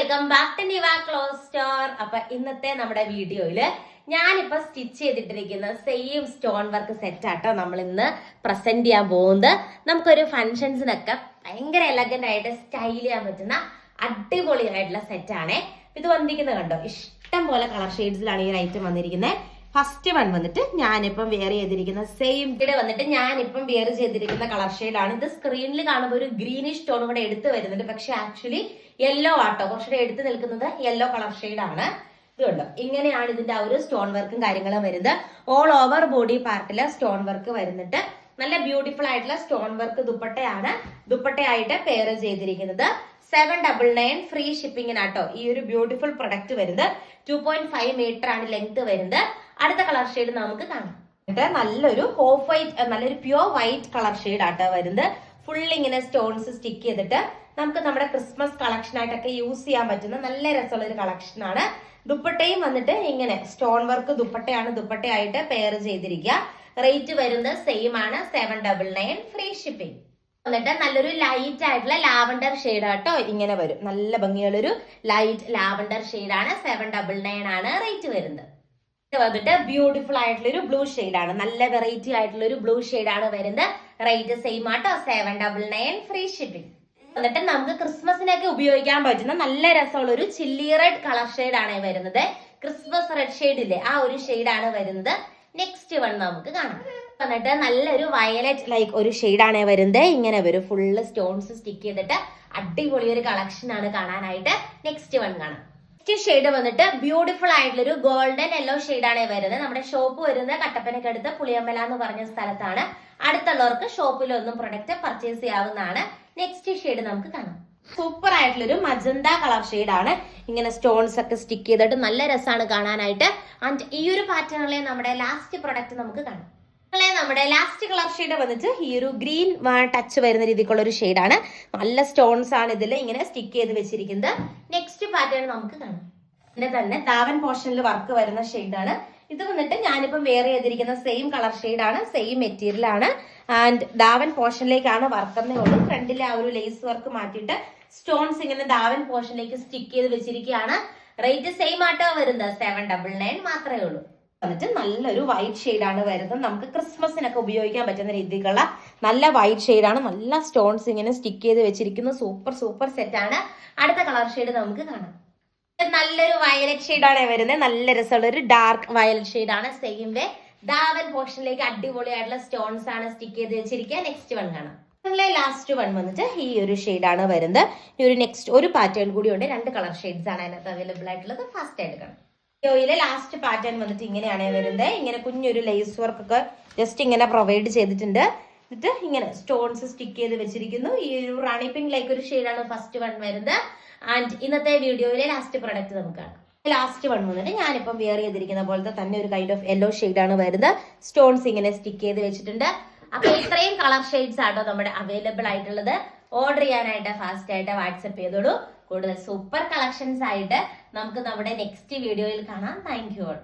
Welcome back to Niva clothes store അപ്പൊ ഇന്നത്തെ നമ്മുടെ വീഡിയോയിൽ ഞാനിപ്പോ സ്റ്റിച്ച് ചെയ്തിട്ടിരിക്കുന്ന സെയിം സ്റ്റോൺ വർക്ക് സെറ്റ് ആട്ടോ നമ്മൾ ഇന്ന് പ്രസന്റ് ചെയ്യാൻ പോകുന്നത്. നമുക്കൊരു ഫംഗ്ഷൻസിനൊക്കെ ഭയങ്കര എലഗന്റ് ആയിട്ട് സ്റ്റൈൽ ചെയ്യാൻ പറ്റുന്ന അടിപൊളിയായിട്ടുള്ള സെറ്റ് ആണേ. ഇത് വന്നിരിക്കുന്നത് കണ്ടോ? ഇഷ്ടം പോലെ കളർ ഷെയ്ഡ്സിലാണ് ഈ ഐറ്റം വന്നിരിക്കുന്നത്. ഫസ്റ്റ് വൺ വന്നിട്ട് ഞാനിപ്പം വെയർ ചെയ്തിരിക്കുന്ന സെയിം ഇവിടെ വന്നിട്ട് ഞാനിപ്പം വെയർ ചെയ്തിരിക്കുന്ന കളർ ഷെയ്ഡാണ് ഇത് സ്ക്രീനിൽ കാണുമ്പോൾ ഒരു ഗ്രീനിഷ് ടോൺ കൂടെ എടുത്ത് വരുന്നുണ്ട്. പക്ഷെ ആക്ച്വലി യെല്ലോ ആട്ടോ. കുറച്ചുകൂടെ എടുത്ത് നിൽക്കുന്നത് യെല്ലോ കളർ ഷെയ്ഡാണ് ഇത് കണ്ടോ? ഇങ്ങനെയാണ് ഇതിന്റെ ആ ഒരു സ്റ്റോൺ വർക്കും കാര്യങ്ങളും വരുന്നത്. ഓൾ ഓവർ ബോഡി പാർട്ടിലെ സ്റ്റോൺ വർക്ക് വരുന്നിട്ട് നല്ല ബ്യൂട്ടിഫുൾ ആയിട്ടുള്ള സ്റ്റോൺ വർക്ക് ദുപ്പട്ടയാണ് ദുപ്പട്ടയായിട്ട് പെയർ ചെയ്തിരിക്കുന്നത്. സെവൻ ഡബിൾ നയൻ ഫ്രീ ഷിപ്പിങ്ങിനാട്ടോ ഈ ഒരു ബ്യൂട്ടിഫുൾ പ്രൊഡക്റ്റ് വരുന്നത്. ടു പോയിന്റ് ഫൈവ് മീറ്റർ ആണ് ലെങ്ത് വരുന്നത്. അടുത്ത കളർ ഷെയ്ഡ് നമുക്ക് കാണാം. നല്ലൊരു ഓഫ് വൈറ്റ് നല്ലൊരു പ്യുവർ വൈറ്റ് കളർ ഷെയ്ഡ് ആട്ടോ വരുന്നത്. ഫുൾ ഇങ്ങനെ സ്റ്റോൺസ് സ്റ്റിക്ക് ചെയ്തിട്ട് നമുക്ക് നമ്മുടെ ക്രിസ്മസ് കളക്ഷൻ ആയിട്ടൊക്കെ യൂസ് ചെയ്യാൻ പറ്റുന്ന നല്ല രസമുള്ള ഒരു കളക്ഷൻ ആണ്. ദുപ്പട്ടയും വന്നിട്ട് ഇങ്ങനെ സ്റ്റോൺ വർക്ക് ദുപ്പട്ടയാണ് ദുപ്പട്ടയായിട്ട് പെയർ ചെയ്തിരിക്കുക. റേറ്റ് വരുന്നത് സെയിം ആണ് seven double nine free shipping എന്നിട്ട് നല്ലൊരു ലൈറ്റ് ആയിട്ടുള്ള ലാവണ്ടർ ഷെയ്ഡ് ആട്ടോ ഇങ്ങനെ വരും. നല്ല ഭംഗിയുള്ളൊരു ലൈറ്റ് ലാവണ്ടർ ആണ് സെവൻ ഡബിൾ നയൻ ആണ് റേറ്റ് വരുന്നത്. വന്നിട്ട് ബ്യൂട്ടിഫുൾ ആയിട്ടുള്ള ഒരു ബ്ലൂ ആണ്. നല്ല വെറൈറ്റി ആയിട്ടുള്ള ഒരു ബ്ലൂ ആണ് വരുന്നത്. റേറ്റ് സെയിം ആട്ടോ. Seven double nine free shipping എന്നിട്ട് നമുക്ക് ക്രിസ്മസിനൊക്കെ ഉപയോഗിക്കാൻ പറ്റുന്ന നല്ല രസമുള്ള ഒരു ചില്ലി റെഡ് കളർ ഷെയ്ഡ് ആണ് വരുന്നത്. ക്രിസ്മസ് റെഡ് ഷെയ്ഡ് ഇല്ലേ? ആ ഒരു ആണ് വരുന്നത്. നെക്സ്റ്റ് വൺ നമുക്ക് കാണാം. എന്നിട്ട് നല്ലൊരു വയലറ്റ് ലൈക്ക് ഒരു ആണ് വരുന്നത്. ഇങ്ങനെ വരും ഫുള്ള് സ്റ്റോൺസ് സ്റ്റിക്ക് ചെയ്തിട്ട് അടിപൊളി ഒരു കളക്ഷൻ ആണ് കാണാനായിട്ട്. നെക്സ്റ്റ് വൺ കാണാം. നെക്സ്റ്റ് ഷെയ്ഡ് വന്നിട്ട് ബ്യൂട്ടിഫുൾ ആയിട്ടുള്ള ഒരു ഗോൾഡൻ യെല്ലോ ആണ് വരുന്നത്. നമ്മുടെ ഷോപ്പ് വരുന്നത് കട്ടപ്പനക്കടുത്ത് പുളിയമ്പല എന്ന് പറഞ്ഞ സ്ഥലത്താണ്. അടുത്തുള്ളവർക്ക് ഷോപ്പിൽ ഒന്നും പ്രൊഡക്റ്റ് പർച്ചേസ് ചെയ്യാവുന്നതാണ്. നെക്സ്റ്റ് ഷെയ്ഡ് നമുക്ക് കാണാം. സൂപ്പർ ആയിട്ടുള്ള ഒരു മജന്ത കളർ ആണ്. ഇങ്ങനെ സ്റ്റോൺസ് ഒക്കെ സ്റ്റിക്ക് ചെയ്തിട്ട് നല്ല രസമാണ് കാണാനായിട്ട്. ആൻഡ് ഈ ഒരു പാറ്റേണിലെ നമ്മുടെ ലാസ്റ്റ് പ്രൊഡക്റ്റ് നമുക്ക് കാണാം. നമ്മുടെ ലാസ്റ്റ് കളർ ഷെയ്ഡ് വന്നിട്ട് ഈ ഒരു ഗ്രീൻ ടച്ച് വരുന്ന രീതിക്കുള്ള ഒരു ഷെയ്ഡാണ് നല്ല സ്റ്റോൺസ് ആണ് ഇതിൽ ഇങ്ങനെ സ്റ്റിക്ക് ചെയ്ത് വെച്ചിരിക്കുന്നത്. നെക്സ്റ്റ് പാറ്റേൺ നമുക്ക് കാണാം. ഇതിന്റെ തന്നെ ദാവൻ പോർഷനിൽ വർക്ക് വരുന്ന ഷെയ്ഡാണ് ഇത് വന്നിട്ട് ഞാനിപ്പം വെയർ ചെയ്തിരിക്കുന്ന സെയിം കളർ ഷെയ്ഡാണ് സെയിം മെറ്റീരിയൽ ആണ്. ആൻഡ് ദാവൻ പോർഷനിലേക്കാണ് വർക്ക് എന്നേ ഉള്ളൂ. ഫ്രണ്ടിലെ ആ ഒരു ലേസ് വർക്ക് മാറ്റിയിട്ട് സ്റ്റോൺസ് ഇങ്ങനെ ദാവൻ പോർഷനിലേക്ക് സ്റ്റിക്ക് ചെയ്ത് വെച്ചിരിക്കുകയാണ്. റേറ്റ് സെയിം ആട്ടോ വരുന്നത്. സെവൻ ഡബിൾ നയൻ മാത്രമേ ഉള്ളൂ. വന്നിട്ട് നല്ലൊരു വൈറ്റ് ആണ് വരുന്നത്. നമുക്ക് ക്രിസ്മസിനൊക്കെ ഉപയോഗിക്കാൻ പറ്റുന്ന രീതിക്കുള്ള നല്ല വൈറ്റ് ആണ്. നല്ല സ്റ്റോൺസ് ഇങ്ങനെ സ്റ്റിക്ക് ചെയ്ത് വെച്ചിരിക്കുന്ന. സൂപ്പർ സൂപ്പർ സെറ്റ് ആണ്. അടുത്ത കളർ ഷെയ്ഡ് നമുക്ക് കാണാം. നല്ലൊരു വയലറ്റ് ആണ് വരുന്നത്. നല്ല രസമുള്ള ഒരു ഡാർക്ക് വയലറ്റ് ആണ്. സെയിം വേ ദാവൻ പോർഷനിലേക്ക് അടിപൊളിയായിട്ടുള്ള സ്റ്റോൺസ് ആണ് സ്റ്റിക്ക് ചെയ്ത് വെച്ചിരിക്കുക. നെക്സ്റ്റ് വൺ കാണാം. ലാസ്റ്റ് വൺ വന്നിട്ട് ഈ ഒരു ആണ് വരുന്നത്. ഈ ഒരു നെക്സ്റ്റ് ഒരു പാറ്റേൺ കൂടി ഉണ്ട്. രണ്ട് കളർ ഷെയ്ഡ്സ് ആണ് അതിനകത്ത് അവൈലബിൾ ആയിട്ടുള്ളത്. ഫസ്റ്റ് ആയിട്ട് കാണാം. യോയിലെ ലാസ്റ്റ് പാറ്റേൺ വന്നിട്ട് ഇങ്ങനെയാണ് വരുന്നത്. ഇങ്ങനെ കുഞ്ഞൊരു ലേസ് വർക്ക് ഒക്കെ ജസ്റ്റ് ഇങ്ങനെ പ്രൊവൈഡ് ചെയ്തിട്ടുണ്ട്. എന്നിട്ട് ഇങ്ങനെ സ്റ്റോൺസ് സ്റ്റിക്ക് ചെയ്ത് വെച്ചിരിക്കുന്നു. ഈ ഒരു റാണി പിങ്ക് ലൈക്ക് ഒരു ഷെയ്ഡാണ് ഫസ്റ്റ് വൺ വരുന്നത്. ആൻഡ് ഇന്നത്തെ വീഡിയോയിലെ ലാസ്റ്റ് പ്രൊഡക്റ്റ് നമുക്ക് ലാസ്റ്റ് വൺ വന്നിട്ട് ഞാനിപ്പം വെയർ ചെയ്തിരിക്കുന്ന പോലത്തെ തന്നെ ഒരു കൈൻഡ് ഓഫ് യെല്ലോ ആണ് വരുന്നത്. സ്റ്റോൺസ് ഇങ്ങനെ സ്റ്റിക്ക് ചെയ്ത് വെച്ചിട്ടുണ്ട്. അപ്പൊ ഇത്രയും കളർ ഷെയ്ഡ്സ് ആട്ടോ നമ്മുടെ അവൈലബിൾ ആയിട്ടുള്ളത്. ഓർഡർ ചെയ്യാനായിട്ട് ഫാസ്റ്റ് ആയിട്ട് വാട്സപ്പ് ചെയ്തോളൂ. കൂടുതൽ സൂപ്പർ കളക്ഷൻസ് ആയിട്ട് നമുക്ക് നമ്മുടെ നെക്സ്റ്റ് വീഡിയോയിൽ കാണാം. Thank you all